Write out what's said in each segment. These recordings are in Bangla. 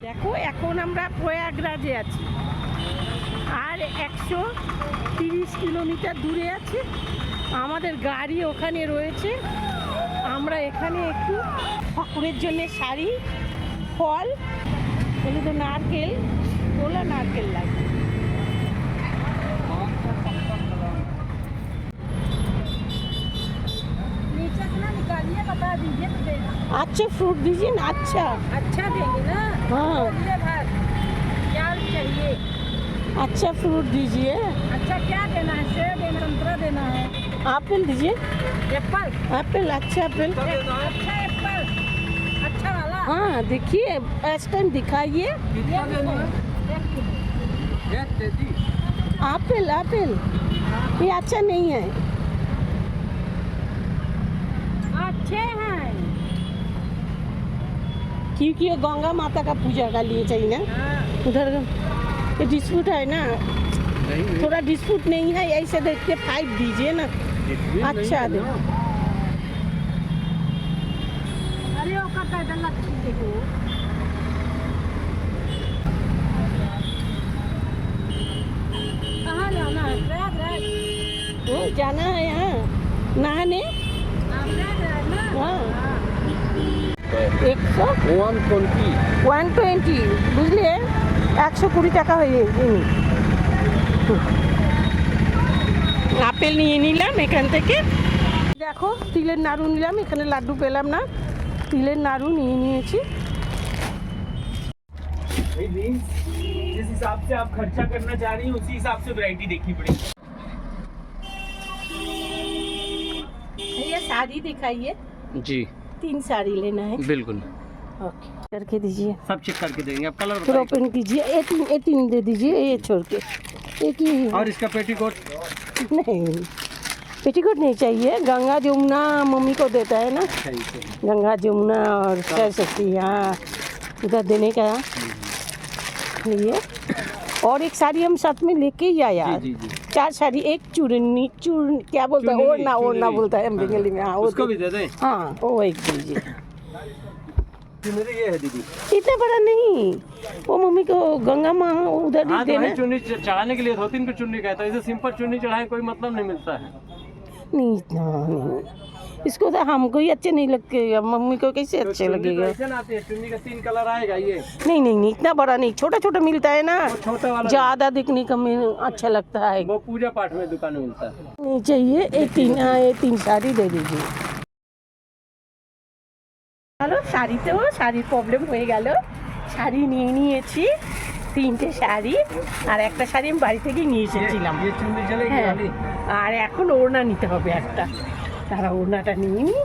দেখো এখন আমরা প্রয়াগরাজে আছি আর একশো তিরিশ কিলোমিটার দূরে আছি আমাদের গাড়ি ওখানে রয়েছে আমরা এখানে একটু ঠাকুরের জন্য শাড়ি ফল এগুলো তো নারকেল তোলা নারকেল লাগবে नीचे से ना निकालिए बता दीजिए तो देना अच्छा फ्रूट दीजिए ना अच्छा अच्छा देंगे ना हाँ। चाहिए? अच्छा फ्रूट दीजिए। अच्छा क्या देना है? सेब देना संतरा देना है। एप्पल दीजिए। एप्पल? एप्पल अच्छा एप्पल। अच्छा एप्पल। अच्छा वाला? हाँ देखिए इस टाइम दिखाइए। Apple apple. ये अच्छा नहीं है। अच्छे हैं। क्योंकि ये गंगा माता का पूजा का लिए चाहिए ना। उधर ये डिस्प्यूट है ना। थोड़ा डिस्प्यूट नहीं है ऐसे देख के फाइव दीजिए ना। अच्छा दे जाना है यहाँ। नहाने हाँ, प्रयागराज ना हाँ। हाँ। একশো ওয়ান টোয়েন্টি ওয়ান টোয়েন্টি বুঝলে একশো কুড়ি টাকা হয়ে নিন আপেল নিয়ে নিলাম এখান থেকে দেখো তিলের নাড়ু নিলাম এখানে লাড্ডু পেলাম না তিলের নাড়ু নিয়ে নিয়েছি जिस हिसाब से आप खर्चा करना चाह रही हैं उसी हिसाब से वैरायटी देखनी पड़ेगी ये साड़ी दिखाइए जी तीन साड़ी लेना है। बिल्कुल। ओके करके दीजिए। सब चेक करके देंगे। आप कलर फिर ओपन कीजिए। ये तीन ये तीन दे दीजिए ये छोड़ के। एक ही और इसका पेटीकोट नहीं पेटीकोट नहीं चाहिए। गंगा जमुना मम्मी को देता है ना। गंगा जमुना और सरस्वती हाँ उधर देने का। लिए और एक साड़ी हम साथ में लेके ही आया। जी, जी जी। चार साड़ी एक चूरनी चूर क्या बोलता है? ओढ़ना ओढ़ना बोलता है बंगाली में हाँ उसको भी दे दें? हाँ। वो एक दीजिए। ये है दीदी? इतना बड़ा नहीं। वो मम्मी को गंगा माँ उधर ही हाँ तो देना चुन्नी चढ़ाने के लिए तीन पे चुन्नी कहता है। इसे सिंपल चुन्नी चढ़ाए कोई मतलब नहीं मिलता है। नहीं इतना नहीं। इसको तो हमको ही अच्छे नहीं लगते अब मम्मी को कैसे तो अच्छे चुन्नी तो लगेगा ऐसे ना आती है चुन्नी का तीन कलर आएगा ये नहीं नहीं नहीं इतना बड़ा नहीं छोटा छोटा मिलता है ना वो छोटा वाला ज्यादा दिखने का में अच्छा लगता है वो पूजा पाठ में दुकान में मिलता है नहीं चाहिए ये तीन हाँ ये तीन साड़ी दे दीजिए হ্যালো শাড়িতেও শাড়ির প্রবলেম হয়ে গেল শাড়ি নিয়ে নিয়েছি তিনটে শাড়ি আর একটা শাড়ি আমি বাড়ি থেকে নিয়ে এসেছিলাম ये चुन्नी चलेगी হ্যাঁ वाली আর এখন ওড়না নিতে হবে একটা তারা ওড়নাটা নিয়ে নি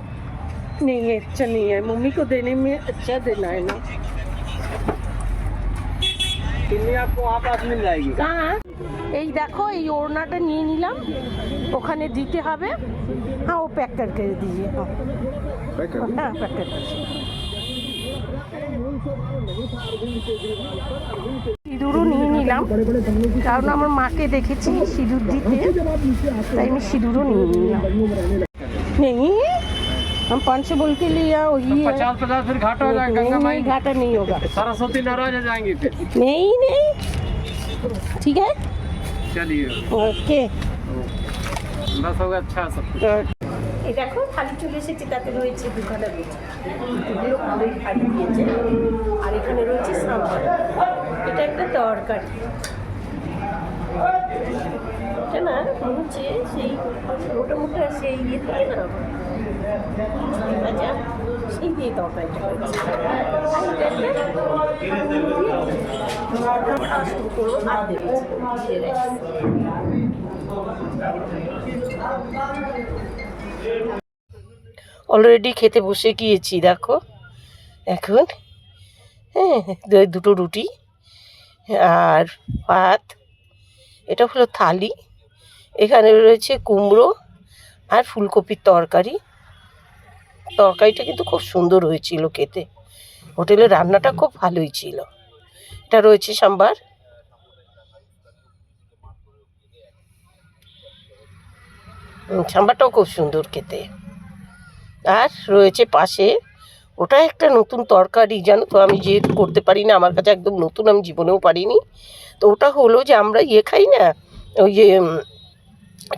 नहीं है अच्छा नहीं है मम्मी को देने में अच्छा देना है ना चुन्नी आपको वहाँ पास मिल जाएगी কার এই দেখো এই ওড়নাটা নিয়ে নিলাম ওখানে দিতে হবে হ্যাঁ ও প্যাক করে দিজিয়ে হ্যাঁ হ্যাঁ প্যাক করে দিজিয়ে সিঁদুরও নিয়ে নিলাম কারণ আমার মাকে দেখেছি সিঁদুর দিতে তাই আমি সিঁদুরও নিয়ে নিলাম नहीं हम पाँच सौ बोल के लिया वही है पचास पचास फिर घाटा हो जाएगा गंगा नहीं, माई नहीं, घाटा नहीं होगा सरस्वती नाराज हो जाएंगी फिर नहीं नहीं ठीक है चलिए ओके बस होगा अच्छा सब कुछ। এই দেখো থালি চলে এসেছে তাতে রয়েছে দুখানা রয়েছে এগুলো ভালোই থালি দিয়েছে আর এখানে রয়েছে সাম্বার এটা একটা তরকারি হচ্ছে সেই মোটা সেই ইয়ে থাকে অলরেডি খেতে বসে গিয়েছি, দেখো। এখন হ্যাঁ দুটো রুটি আর ভাত। এটা হলো থালি। এখানে রয়েছে কুমড়ো আর ফুলকপির তরকারি। তরকারিটা কিন্তু খুব সুন্দর হয়েছিল খেতে। হোটেলের রান্নাটা খুব ভালোই ছিল। এটা রয়েছে সাম্বার। সাম্বারটাও খুব সুন্দর খেতে। আর রয়েছে পাশে, ওটা একটা নতুন তরকারি, জানো তো আমি যেহেতু করতে পারি না, আমার কাছে একদম নতুন আমি জীবনেও পারিনি। তো ওটা হলো যে আমরা ইয়ে খাই না, ওই যে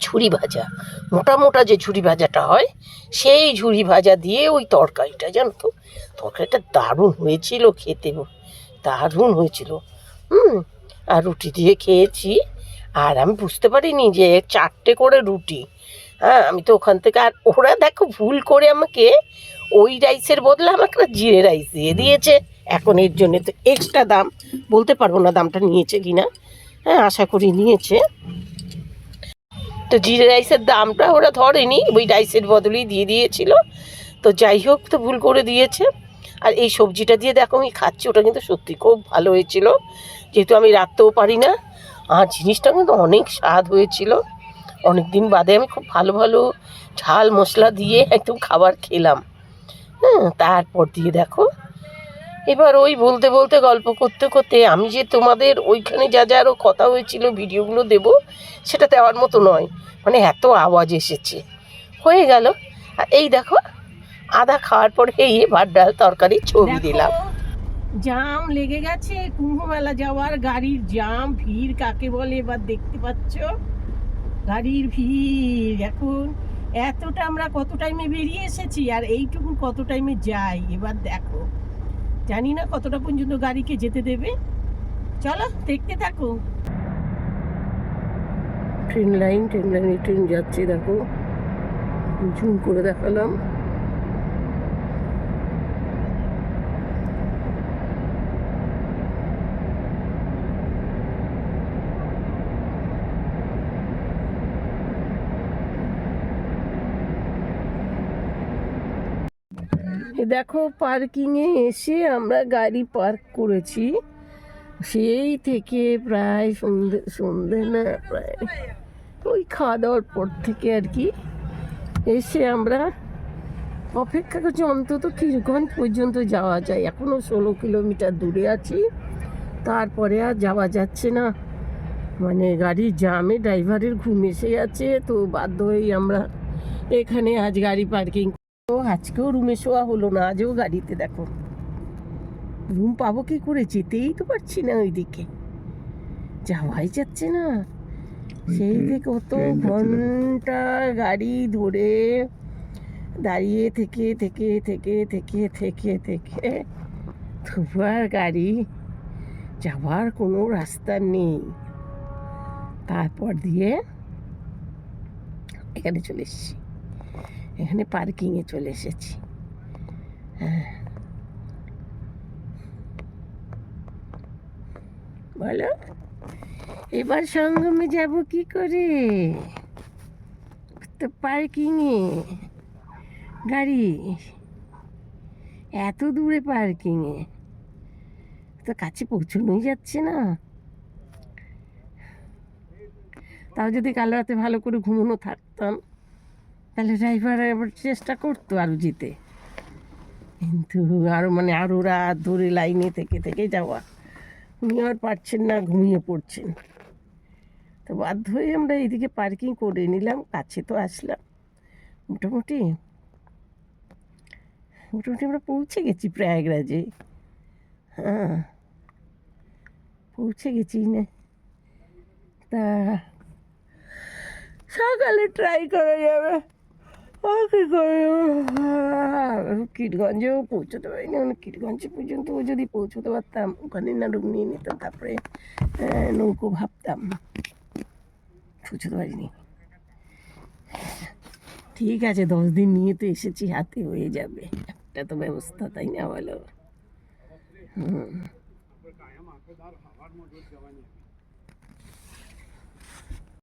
ঝুরি ভাজা। মোটা মোটা যে ঝুরি ভাজাটা হয়, সেই ঝুরি ভাজা দিয়ে ওই তরকারিটা, জানো তো? তরকারিটা দারুণ হয়েছিল খেতে। দারুণ হয়েছিল। হুম, আর রুটি দিয়ে খেয়েছি। আর আমি বুঝতে পারিনি যে চারটে করে রুটি। হ্যাঁ আমি তো ওখান থেকে, আর ওরা দেখো ভুল করে আমাকে ওই রাইসের বদলে আমাকে জিরে রাইস দিয়ে দিয়েছে। এখন এর জন্য তো এক্সট্রা দাম, বলতে পারব না দামটা নিয়েছে কি না হ্যাঁ আশা করি নিয়েছে। তো জিরে রাইসের দামটা ওরা ধরেনি, ওই রাইসের বদলেই দিয়ে দিয়েছিল। তো যাই হোক, তো ভুল করে দিয়েছে। আর এই সবজিটা দিয়ে দেখো আমি খাচ্ছি, ওটা কিন্তু সত্যি খুব ভালো হয়েছিল। যেহেতু আমি রাখতেও পারি না, আর জিনিসটা কিন্তু অনেক স্বাদ হয়েছিল। অনেক দিন বাদে আমি খুব ভালো ভালো ঝাল মশলা দিয়ে একদম খাবার খেলাম। হ্যাঁ তারপর দিয়ে দেখো এবার ওই বলতে বলতে গল্প করতে করতে আমি যে তোমাদের ওইখানে যা যা আরও কথা হয়েছিল ভিডিওগুলো দেব সেটা দেওয়ার মতো নয়। মানে এত আওয়াজ এসেছে। হয়ে গেল। আর এই দেখো আদা খাওয়ার পরে এই ভাত ডাল তরকারি ছবি দিলাম। জাম লেগে গেছে কুম্ভমেলা যাওয়ার গাড়ির জাম ভিড় কাকে বলে এবার দেখতে পাচ্ছ? গাড়ির ভিড় এখন এতটা আমরা কত টাইমে বেরিয়ে এসেছি আর এইটুকু কত টাইমে যাই? এবার দেখো। জানি না কতটা পর্যন্ত গাড়িকে যেতে দেবে। চলো, দেখতে থাকো। ট্রেন লাইন, ট্রেন লাইনে ট্রেন যাচ্ছে, দেখো। জুম করে দেখালাম। দেখো, পার্কিংয়ে এসে আমরা গাড়ি পার্ক করেছি। সেই থেকে প্রায় সন্ধে সন্ধে না, প্রায় ওই খাওয়া দাওয়ার পর থেকে আর কি এসে আমরা অপেক্ষা করছি। অন্তত কিরগঞ্জ পর্যন্ত যাওয়া যায়। এখনও ষোলো কিলোমিটার দূরে আছি। তারপরে আর যাওয়া যাচ্ছে না। মানে গাড়ির জামে, ড্রাইভারের ঘুম এসে আছে তো বাধ্য হয়েই আমরা এখানে আজ গাড়ি পার্কিং তো আজকেও রুমে শোয়া হলো না আজও গাড়িতে দেখো। রুম পাবো কি করে? যেতেই তো পারছি না ওইদিকে। যাওয়াই যাচ্ছে না। সেই থেকে কত ঘণ্টা গাড়ি ধরে দাঁড়িয়ে থেকে থেকে থেকে থেকে থেকে থেকে তবু গাড়ি যাওয়ার কোনো রাস্তা নেই। তারপর দিয়ে এখানে চলে এসেছি। এখানে পার্কিংয়ে চলে এসেছি। হ্যাঁ। বলো, এবার সঙ্গমে যাব কি করে? তো পার্কিংয়ে গাড়ি। এত দূরে পার্কিংয়ে তো কাছে পৌঁছানোই যাচ্ছে না। তাও যদি কাল রাতে ভালো করে ঘুমানো থাকতাম। তাহলে ড্রাইভার আবার চেষ্টা করতো আরও যেতে। কিন্তু আরও মানে আরও রাত ধরে লাইনে থেকে থেকে যাওয়া। উনি আর পারছেন না, ঘুমিয়ে পড়ছেন। তো বাধ্য হয়ে আমরা এইদিকে পার্কিং করে নিলাম, কাছে তো আসলাম। মোটামুটি মোটামুটি আমরা পৌঁছে গেছি প্রয়াগরাজে। হ্যাঁ পৌঁছে গেছি না। তা, সকালে ট্রাই করা যাবে। কি করে কিটগঞ্জেও পৌঁছতে পারিনি। মানে কিটগঞ্জে পর্যন্ত যদি পৌঁছতে পারতাম, ওখানে না রুম নিয়ে নিতাম, তারপরে নৌকো ভাবতাম। পৌঁছতে পারিনি। ঠিক আছে, দশ দিন নিয়ে তো এসেছি, হাতে হয়ে যাবে। একটা তো ব্যবস্থা, তাই না বলো? হুম।